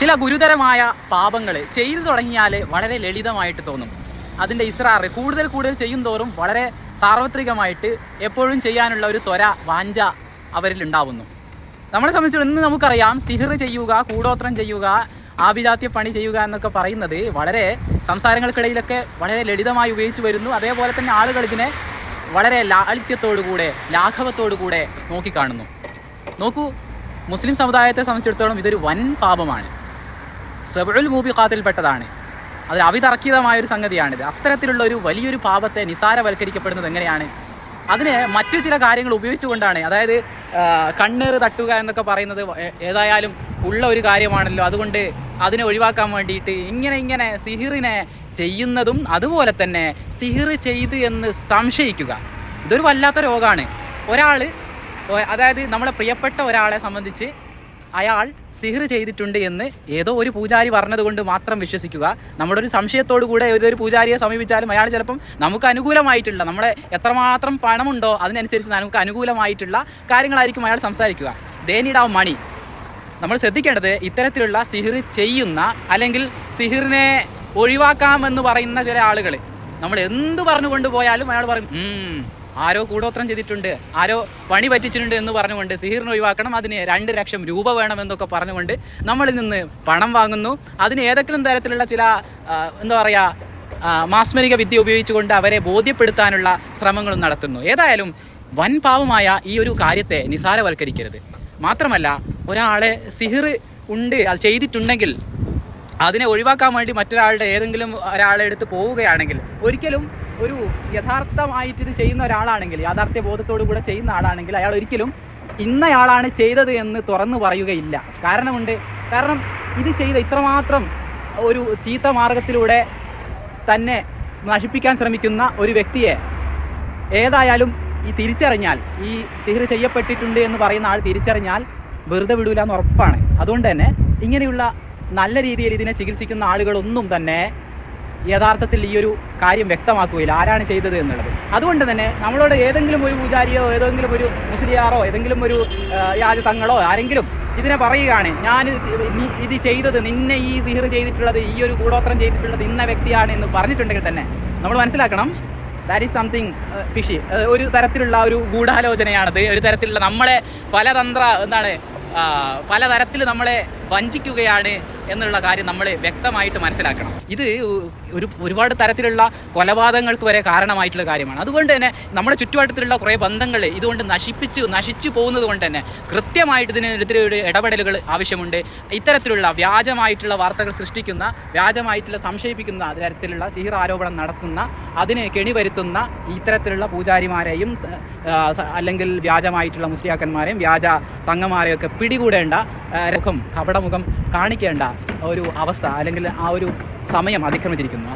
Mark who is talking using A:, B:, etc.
A: ചില ഗുരുതരമായ പാപങ്ങൾ ചെയ്തു തുടങ്ങിയാൽ വളരെ ലളിതമായിട്ട് തോന്നും. അതിന്റെ ഇസ്രാറ് കൂടുതൽ കൂടുതൽ ചെയ്യും തോറും വളരെ സാർവത്രികമായിട്ട് എപ്പോഴും ചെയ്യാനുള്ള ഒരു ത്വര വാഞ്ച അവരിൽ ഉണ്ടാവുന്നു. നമ്മളെ സംബന്ധിച്ച് ഇന്ന് നമുക്കറിയാം സിഹിർ ചെയ്യുക കൂടോത്രം ചെയ്യുക ആഭിജാത്യ പണി ചെയ്യുക എന്നൊക്കെ പറയുന്നത് വളരെ സംസാരങ്ങൾക്കിടയിലൊക്കെ വളരെ ലളിതമായി ഉപയോഗിച്ച് വരുന്നു. അതേപോലെ തന്നെ ആളുകൾ ഇതിനെ വളരെ ലാളിത്യത്തോടുകൂടെ ലാഘവത്തോടുകൂടെ നോക്കിക്കാണുന്നു. നോക്കൂ മുസ്ലിം സമുദായത്തെ സംബന്ധിച്ചിടത്തോളം ഇതൊരു വൻ പാപമാണ്. സെബുൽ മൂബിഖാത്തിൽപ്പെട്ടതാണ്. അത് അവിതർക്കിതമായ ഒരു സംഗതിയാണിത്. അത്തരത്തിലുള്ള ഒരു വലിയൊരു പാപത്തെ നിസാരവൽക്കരിക്കപ്പെടുന്നത് എങ്ങനെയാണ്? അതിന് മറ്റു ചില കാര്യങ്ങൾ ഉപയോഗിച്ചുകൊണ്ടാണ്. അതായത് കണ്ണേറ് തട്ടുക എന്നൊക്കെ പറയുന്നത് ഏതായാലും ഉള്ള ഒരു കാര്യമാണല്ലോ. അതുകൊണ്ട് അതിനെ ഒഴിവാക്കാൻ വേണ്ടിയിട്ട് ഇങ്ങനെ ഇങ്ങനെ സിഹിറിനെ ചെയ്യുന്നതും അതുപോലെ തന്നെ സിഹിർ ചെയ്ത് എന്ന് സംശയിക്കുക. ഇതൊരു വല്ലാത്ത രോഗമാണ് ഒരാൾ അതായത് നമ്മളെ പ്രിയപ്പെട്ട ഒരാളെ സംബന്ധിച്ച് അയാൾ സിഹിർ ചെയ്തിട്ടുണ്ട് എന്ന് ഏതോ ഒരു പൂജാരി പറഞ്ഞതുകൊണ്ട് മാത്രം വിശ്വസിക്കുക. നമ്മുടെ ഒരു സംശയത്തോടു കൂടെ ഏതൊരു പൂജാരിയെ സമീപിച്ചാലും അയാൾ ചിലപ്പം നമുക്ക് അനുകൂലമായിട്ടുള്ള നമ്മളെ എത്രമാത്രം പണമുണ്ടോ അതിനനുസരിച്ച് നമുക്ക് അനുകൂലമായിട്ടുള്ള കാര്യങ്ങളായിരിക്കും അയാൾ സംസാരിക്കുക. ദേനിടാവ് മണി. നമ്മൾ ശ്രദ്ധിക്കേണ്ടത് ഇത്തരത്തിലുള്ള സിഹിർ ചെയ്യുന്ന അല്ലെങ്കിൽ സിഹിറിനെ ഒഴിവാക്കാമെന്ന് പറയുന്ന ചില ആളുകൾ നമ്മൾ എന്ത് പറഞ്ഞുകൊണ്ട് പോയാലും അയാൾ പറയും "ഉം, ആരോ കൂടോത്രം ചെയ്തിട്ടുണ്ട് ആരോ പണി പറ്റിച്ചിട്ടുണ്ട് എന്ന് പറഞ്ഞുകൊണ്ട് സിഹിറിന് ഒഴിവാക്കണം അതിന് രണ്ട് ലക്ഷം രൂപ വേണമെന്നൊക്കെ പറഞ്ഞുകൊണ്ട് നമ്മളിൽ നിന്ന് പണം വാങ്ങുന്നു. അതിന് ഏതെങ്കിലും തരത്തിലുള്ള ചില എന്താ പറയുക മാസ്മരിക വിദ്യ ഉപയോഗിച്ചുകൊണ്ട് അവരെ ബോധ്യപ്പെടുത്താനുള്ള ശ്രമങ്ങളും നടത്തുന്നു. ഏതായാലും വൻ പാവമായ ഈ ഒരു കാര്യത്തെ നിസാരവൽക്കരിക്കരുത്. മാത്രമല്ല ഒരാളെ സിഹിർ ഉണ്ട് അത് ചെയ്തിട്ടുണ്ടെങ്കിൽ അതിനെ ഒഴിവാക്കാൻ വേണ്ടി മറ്റൊരാളുടെ ഏതെങ്കിലും ഒരാളെ എടുത്ത് പോവുകയാണെങ്കിൽ ഒരിക്കലും ഒരു യഥാർത്ഥമായിട്ട് ഇത് ചെയ്യുന്ന ഒരാളാണെങ്കിൽ യാഥാർത്ഥ്യ ബോധത്തോടു കൂടെ ചെയ്യുന്ന ആളാണെങ്കിൽ അയാൾ ഒരിക്കലും ഇന്നയാളാണ് ചെയ്തത് എന്ന് തുറന്നു പറയുകയില്ല. കാരണമുണ്ട് കാരണം ഇത് ചെയ്ത ഇത്രമാത്രം ഒരു ചീത്ത മാർഗത്തിലൂടെ തന്നെ നശിപ്പിക്കാൻ ശ്രമിക്കുന്ന ഒരു വ്യക്തിയെ ഏതായാലും ഈ തിരിച്ചറിഞ്ഞാൽ ഈ സിഹിർ ചെയ്യപ്പെട്ടിട്ടുണ്ട് എന്ന് പറയുന്ന ആൾ തിരിച്ചറിഞ്ഞാൽ വെറുതെ വിടൂല എന്ന് ഉറപ്പാണ്. അതുകൊണ്ട് തന്നെ ഇങ്ങനെയുള്ള നല്ല രീതിയിൽ ഇതിനെ ചികിത്സിക്കുന്ന ആളുകളൊന്നും തന്നെ യഥാർത്ഥത്തിൽ ഈ ഒരു കാര്യം വ്യക്തമാക്കുകയില്ല. ആരാണ് ചെയ്തത് എന്നുള്ളത്. അതുകൊണ്ട് തന്നെ നമ്മളോട് ഏതെങ്കിലും ഒരു പൂജാരിയോ ഏതെങ്കിലും ഒരു മുസ്ലിയാറോ ഏതെങ്കിലും ഒരു യാജ തങ്ങളോ ആരെങ്കിലും ഇതിനെ പറയുകയാണ് ഞാൻ ഇത് ചെയ്തത് നിന്നെ ഈ സിഹിർ ചെയ്തിട്ടുള്ളത് ഈ ഒരു കൂടോത്രം ചെയ്തിട്ടുള്ളത് ഇന്ന വ്യക്തിയാണ് എന്ന് പറഞ്ഞിട്ടുണ്ടെങ്കിൽ തന്നെ നമ്മൾ മനസ്സിലാക്കണം ദാറ്റ് ഈസ് സംതിങ് ഫിഷി. ഒരു തരത്തിലുള്ള ഒരു ഗൂഢാലോചനയാണത്. ഒരു തരത്തിലുള്ള നമ്മളെ പലതന്ത്ര എന്താണ് പല പലതരത്തിൽ നമ്മളെ വഞ്ചിക്കുകയാണ് എന്നുള്ള കാര്യം നമ്മൾ വ്യക്തമായിട്ട് മനസ്സിലാക്കണം. ഇത് ഒരു ഒരുപാട് തരത്തിലുള്ള കൊലപാതകങ്ങൾക്ക് വരെ കാരണമായിട്ടുള്ള കാര്യമാണ്. അതുകൊണ്ട് തന്നെ നമ്മുടെ ചുറ്റുവട്ടത്തിലുള്ള കുറേ ബന്ധങ്ങൾ ഇതുകൊണ്ട് നശിപ്പിച്ച് നശിച്ചു പോകുന്നത് കൊണ്ട് തന്നെ കൃത്യമായിട്ട് ഇതിനെതിരെ ഒരു ഇടപെടലുകൾ ആവശ്യമുണ്ട്. ഇത്തരത്തിലുള്ള വ്യാജമായിട്ടുള്ള വാർത്തകൾ സൃഷ്ടിക്കുന്ന വ്യാജമായിട്ടുള്ള സംശയിപ്പിക്കുന്ന തരത്തിലുള്ള സിഹിർ ആരോപണം നടത്തുന്ന അതിനെ കെണി വരുത്തുന്ന ഇത്തരത്തിലുള്ള പൂജാരിമാരെയും അല്ലെങ്കിൽ വ്യാജമായിട്ടുള്ള മുസ്ലിയാക്കന്മാരെയും വ്യാജ തങ്ങന്മാരെയൊക്കെ പിടികൂടേണ്ട മുഖം കപടമുഖം കാണിക്കേണ്ട ഒരു അവസ്ഥ അല്ലെങ്കിൽ ആ ഒരു സമയം അതിക്രമിച്ചിരിക്കുന്നു.